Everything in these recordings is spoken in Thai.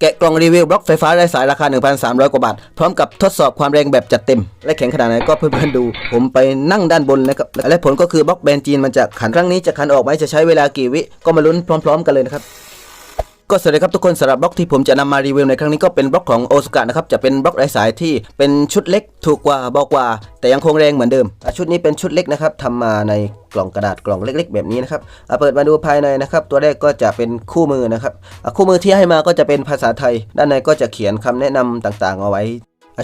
แกะกล่องรีวิวบล็อกไฟฟ้าไร้สายราคา 1,300 กว่าบาท พร้อมกับทดสอบความแรงแบบจัดเต็ม และแข็งขนาดไหนก็เพื่อนๆดู ผมไปนั่งด้านบนนะครับและผลก็คือบล็อกแบนจีนมันจะขันครั้งนี้จะขันออกไหมจะใช้เวลากี่วิก็มาลุ้นพร้อม ๆ กันเลยนะครับ ก็สวัสดีครับทุกคนสำหรับบล็อกที่ผมจะนำมารีวิวในครั้งนี้ก็เป็นบล็อกของโอซุกะนะครับจะเป็นบล็อกไร้สายที่เป็นชุดเล็กถูกกว่าเบากว่า แต่ยังคงแรงเหมือนเดิม ชุดนี้เป็นชุดเล็กนะครับทำมาในกล่องกระดาษกล่องเล็ก ๆ แบบนี้นะครับเปิดมาดูภายในนะครับ ตัวแรกก็จะเป็นคู่มือนะครับคู่มือที่ให้มาก็จะเป็นภาษาไทย ด้านในก็จะเขียนคำแนะนำต่างๆ เอาไว้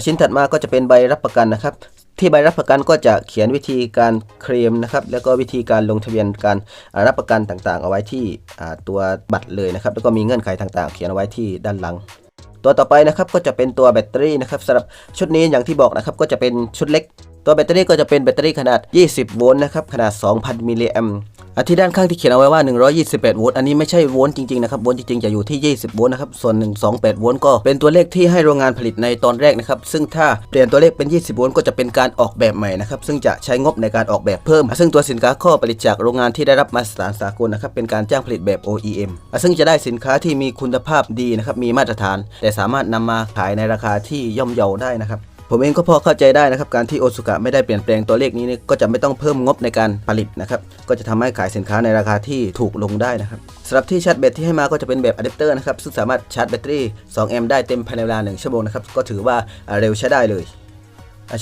ชิ้นถัดมาก็จะเป็นใบรับประกันนะครับ ที่ใบรับประกันก็จะเขียนวิธีการเคลมนะครับ แล้วก็วิธีการลงทะเบียนการรับประกันต่างๆ เอาไว้ที่ตัวบัตรเลยนะครับ แล้วก็มีเงื่อนไขต่างๆ เขียนเอาไว้ที่ด้านหลังตัวต่อไปนะครับก็จะเป็นตัวแบตเตอรี่นะครับสำหรับชุดนี้อย่างที่บอกนะครับก็จะเป็นชุดเล็ก ตัวแบตเตอรี่ก็จะเป็นแบตเตอรี่ขนาด 20 โวลต์นะครับขนาด 2,000 มิลลิแอมป์ อที่ด้านข้างที่เขียนเอาไว้ว่า 128 โวลต์ อันนี้ไม่ใช่โวลต์จริงๆนะครับ โวลต์จริงๆ จะอยู่ที่ 20 โวลต์นะครับ ส่วน 128 โวลต์ก็เป็นตัวเลขที่ให้โรงงานผลิตในตอนแรกนะครับ ซึ่งถ้าเปลี่ยนตัวเลขเป็น 20 โวลต์ก็จะเป็นการออกแบบใหม่นะครับ ซึ่งจะใช้งบในการออกแบบเพิ่ม ซึ่งตัวสินค้าข้อผลิตจากโรงงานที่ได้รับมาตรฐานสากลนะครับ เป็นการจ้างผลิตแบบ OEM ซึ่งจะได้สินค้าที่มีคุณภาพดีนะครับ มีมาตรฐาน แต่สามารถนำมาขายในราคาที่ย่อมเยาได้นะครับ ผมเองก็พอเข้าใจได้นะครับ การที่โอซุกะไม่ได้เปลี่ยนแปลงตัวเลขนี้นี่ก็จะไม่ต้องเพิ่มงบในการผลิตนะครับ ก็จะทำให้ขายสินค้าในราคาที่ถูกลงได้นะครับสำหรับที่ชาร์จแบตที่ให้มาก็จะเป็นแบบอะแดปเตอร์นะครับ ซึ่งสามารถชาร์จแบตเตอรี่2แอมป์ได้เต็มภายในเวลา 1 ชั่วโมงนะครับ ก็ถือว่าเร็วใช้ได้เลย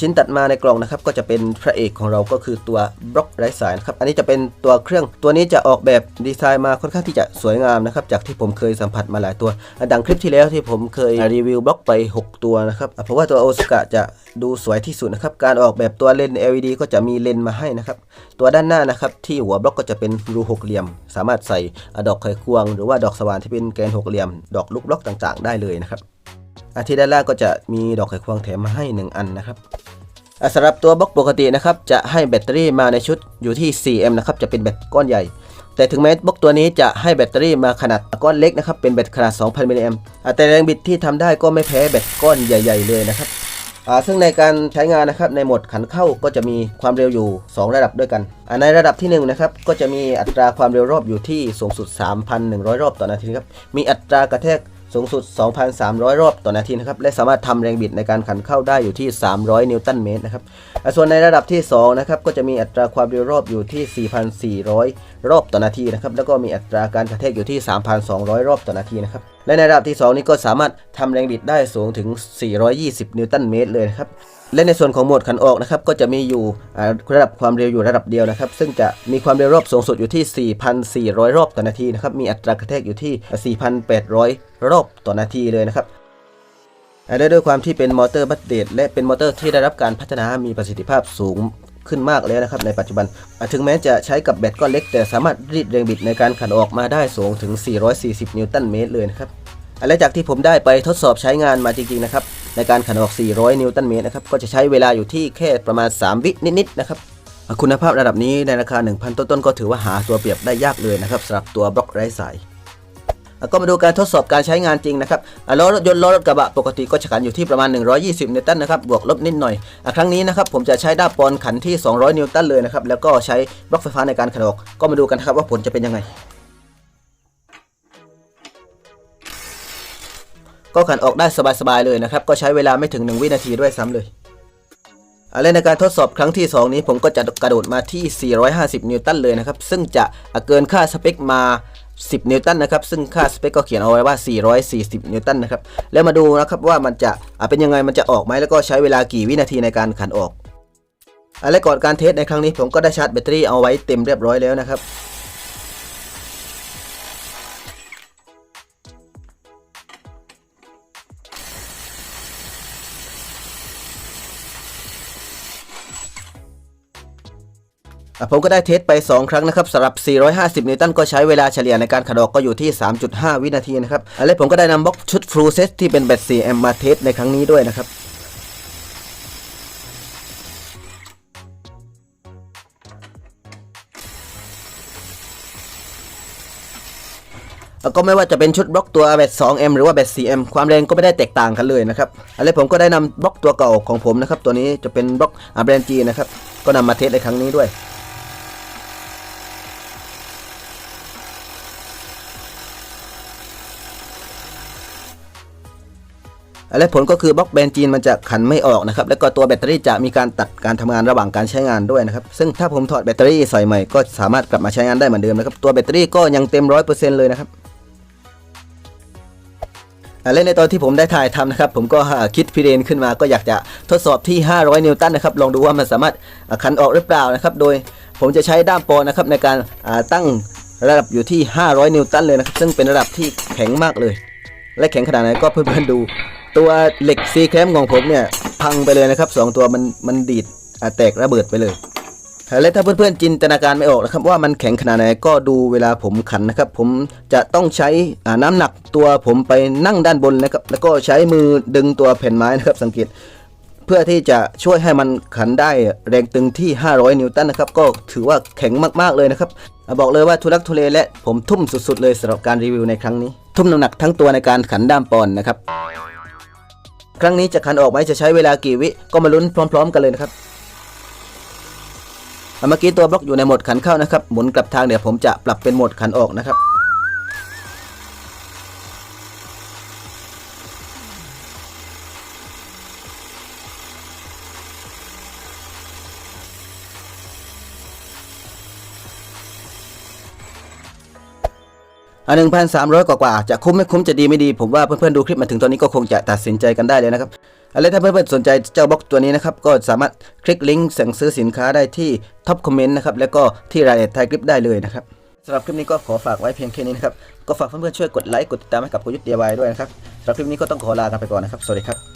ชิ้นตัดมาในกล่องนะครับก็จะเป็นพระเอกของเราก็คือตัวบล็อกไร้สายนะครับอันนี้จะเป็นตัวเครื่องตัวนี้จะออกแบบดีไซน์มาค่อนข้างที่จะสวยงามนะครับจากที่ผมเคยสัมผัสมาหลายตัวอะดังคลิปที่แล้วที่ผมเคยรีวิวบล็อกไป 6 ตัวนะครับเพราะว่าตัวโอซากะจะดูสวยที่สุดนะครับการออกแบบตัวเลน LED ก็จะมีเลนมาให้นะครับตัวด้านหน้านะครับที่หัวบล็อกก็จะเป็นรูหกเหลี่ยม สามารถใส่อดอกไขควง หรือว่าดอกสว่านที่เป็นแกนหกเหลี่ยม ดอกลูกบล็อกต่างๆ ได้เลยนะครับ อาที่ด้านล่างก็จะมีดอกไขควงแถมมาให้หนึ่งอันนะครับอะสำหรับตัวบล็อกปกตินะครับจะให้แบตเตอรี่มาในชุดอยู่ที่ 4M นะครับจะเป็นแบตก้อนใหญ่ แต่ถึงแม้บล็อกตัวนี้จะให้แบตเตอรี่มาขนาดก้อนเล็กนะครับเป็นแบตขนาด 2,000 มิลลิแอมป์แต่แรงบิดที่ทำได้ก็ไม่แพ้แบตก้อนใหญ่ ๆ เลยนะครับซึ่งในการใช้งานนะครับในโหมดขันเข้าก็จะมีความเร็วอยู่ 2 ระดับด้วยกัน ในระดับที่1นะครับก็จะมีอัตราความเร็วรอบอยู่ที่สูงสุด 3,100 รอบต่อนาทีครับมีอัตรากระแทก สูงสุด 2,300 รอบต่อนาทีนะครับ และสามารถทำแรงบิดในการขันเข้าได้อยู่ที่ 300 นิวตันเมตรนะครับอส่วนในระดับที่ 2 นะครับ ก็จะมีอัตราความเร็วรอบอยู่ที่ 4,400 รอบต่อนาทีนะครับ แล้วก็มีอัตราการกระแทกอยู่ที่ 3,200 รอบต่อนาทีนะครับ และในระดับที่ 2 นี้ก็สามารถทำแรงบิดได้สูงถึง 420 นิวตันเมตรเลยนะครับ และในส่วนของโหมดขันออกนะครับก็จะมีอยู่ระดับความเร็วอยู่ระดับเดียวนะครับ ซึ่งจะมีความเร็วรอบสูงสุดอยู่ที่ 4,400 รอบต่อนาทีนะครับมีอัตรากระแทกอยู่ที่ 4,800 รอบต่อนาทีเลยนะครับและด้วยความที่เป็นมอเตอร์บัตเดตและเป็นมอเตอร์ที่ได้รับการพัฒนามีประสิทธิภาพสูงขึ้นมากแล้วนะครับในปัจจุบัน ถึงแม้จะใช้กับแบตก้อนเล็ก แต่สามารถรีดแรงบิดในการขันออกมาได้สูงถึง 440 นิวตันเมตรเลยนะครับและจากที่ผมได้ไปทดสอบใช้งานมาจริงๆนะครับ ในการขันออก 400 นิวตันเมตรนะครับก็จะใช้เวลาอยู่ที่แค่ประมาณ 3 วินิดๆนะครับคุณภาพระดับนี้ในราคา 1,000 ต้นๆก็ถือว่าหาตัวเปรียบได้ยากเลยนะครับสำหรับตัวบล็อกไร้สายอะก็มาดูการทดสอบการใช้งานจริงนะครับอะล้อรถยนต์ล้อรถกระบะปกติก็จะขันอยู่ที่ประมาณ 120 นิวตันนะครับ บวกลบนิดหน่อยอะครั้งนี้นะครับผมจะใช้ด้ามปอนขันที่ 200 นิวตันเลยนะครับ แล้วก็ใช้บล็อกไฟฟ้าในการขันออก ก็มาดูกันนะครับว่าผลจะเป็นยังไง ก็ขันออกได้สบายๆเลยนะครับ ก็ใช้เวลาไม่ถึง 1 วินาทีด้วยซ้ำเลยอะและในการทดสอบครั้งที่ 2 นี้ผมก็จะกระโดดมาที่ 450 นิวตันเลยนะครับ ซึ่งจะเกินค่าสเปคมา 10 นิวตันนะครับ ซึ่งค่าสเปคก็เขียนเอาไว้ว่า 440 นิวตันนะครับ แล้วมาดูนะครับว่ามันจะเป็นยังไงมันจะออกไหมแล้วก็ใช้เวลากี่วินาทีในการขันออก อะและก่อนการเทสในครั้งนี้ผมก็ได้ชาร์จแบตเตอรี่เอาไว้เต็มเรียบร้อยแล้วนะครับ ผมก็ได้เทสไป 2 ครั้งนะครับสำหรับ 450 นิวตันก็ใช้เวลาเฉลี่ยในการขัดออกก็อยู่ที่ 3.5 วินาทีนะครับอะและผมก็ได้นำบล็อกชุดฟลูเซตที่เป็นแบต 4M มาเทสในครั้งนี้ด้วยนะครับแล้วก็ไม่ว่าจะเป็นชุดบล็อกตัวแบต 2M หรือว่าแบต 4M ความแรงก็ไม่ได้แตกต่างกันเลยนะครับอะไรผมก็ได้นำบล็อกตัวเก่าของผมนะครับ ตัวนี้จะเป็นบล็อกแบรนด์จีนะครับ ก็นำมาเทสในครั้งนี้ด้วย และผลก็คือบล็อกเบนจีนมันจะขันไม่ออกนะครับแล้วก็ตัวแบตเตอรี่จะมีการตัดการทำงานระหว่างการใช้งานด้วยนะครับซึ่งถ้าผมถอดแบตเตอรี่ใส่ใหม่ก็สามารถกลับมาใช้งานได้เหมือนเดิมนะครับตัวแบตเตอรี่ก็ยังเต็มร้อยเปอร์เซ็นต์เลยนะครับอ่าและในตอนที่ผมได้ถ่ายทำนะครับ ผมก็คิดพิเรนขึ้นมาก็อยากจะทดสอบที่ 500 นิวตันนะครับลองดูว่ามันสามารถขันออกหรือเปล่านะครับ โดยผมจะใช้ด้ามปรนะครับในการตั้งระดับอยู่ที่ 500 นิวตันเลยนะครับ ซึ่งเป็นระดับที่แข็งมากเลย และแข็งขนาดไหนก็เพื่อนๆดู ตัวเหล็กซีแคมของผมเนี่ย พังไปเลยนะครับสองตัวมันมันดีดอ่าแตกระเบิดไปเลย และถ้าเพื่อนๆจินตนาการไม่ออกนะครับว่ามันแข็งขนาดไหนก็ดูเวลาผมขันนะครับ ผมจะต้องใช้อ่าน้ำหนักตัวผมไปนั่งด้านบนนะครับแล้วก็ใช้มือดึงตัวแผ่นไม้นะครับ สังเกตเพื่อที่จะช่วยให้มันขันได้แรงตึงที่ 500 นิวตันนะครับ ก็ถือว่าแข็งมากๆเลยนะครับ บอกเลยว่าทุลักทุเลและผมทุ่มสุดๆเลยสำหรับการรีวิวในครั้งนี้ ทุ่มน้ำหนักทั้งตัวในการขันด้ามปอนนะครับ ครั้งนี้จะขันออกไหมจะใช้เวลากี่วิ ก็มาลุ้นพร้อม ๆ กันเลยนะครับอะเมื่อกี้ตัวบล็อกอยู่ในโหมดขันเข้านะครับ หมุนกลับทางเดี๋ยวผมจะปรับเป็นโหมดขันออกนะครับ หนึ่งพันสามร้อยกว่าๆจะคุ้มไม่คุ้มจะดีไม่ดี ผมว่าเพื่อนๆดูคลิปมาถึงตอนนี้ก็คงจะตัดสินใจกันได้เลยนะครับอะไรถ้าเพื่อนๆสนใจเจ้าบล็อกตัวนี้นะครับ ก็สามารถคลิกลิงก์สั่งซื้อสินค้าได้ที่ท็อปคอมเมนต์นะครับ แล้วก็ที่รายละเอียดท้ายคลิปได้เลยนะครับสำหรับคลิปนี้ก็ขอฝากไว้เพียงแค่นี้นะครับ ก็ฝากเพื่อนๆช่วยกดไลค์กดติดตามให้กับกุยุทธเดียบายด้วยนะครับสำหรับคลิปนี้ก็ต้องขอลากันไปก่อนนะครับ สวัสดีครับ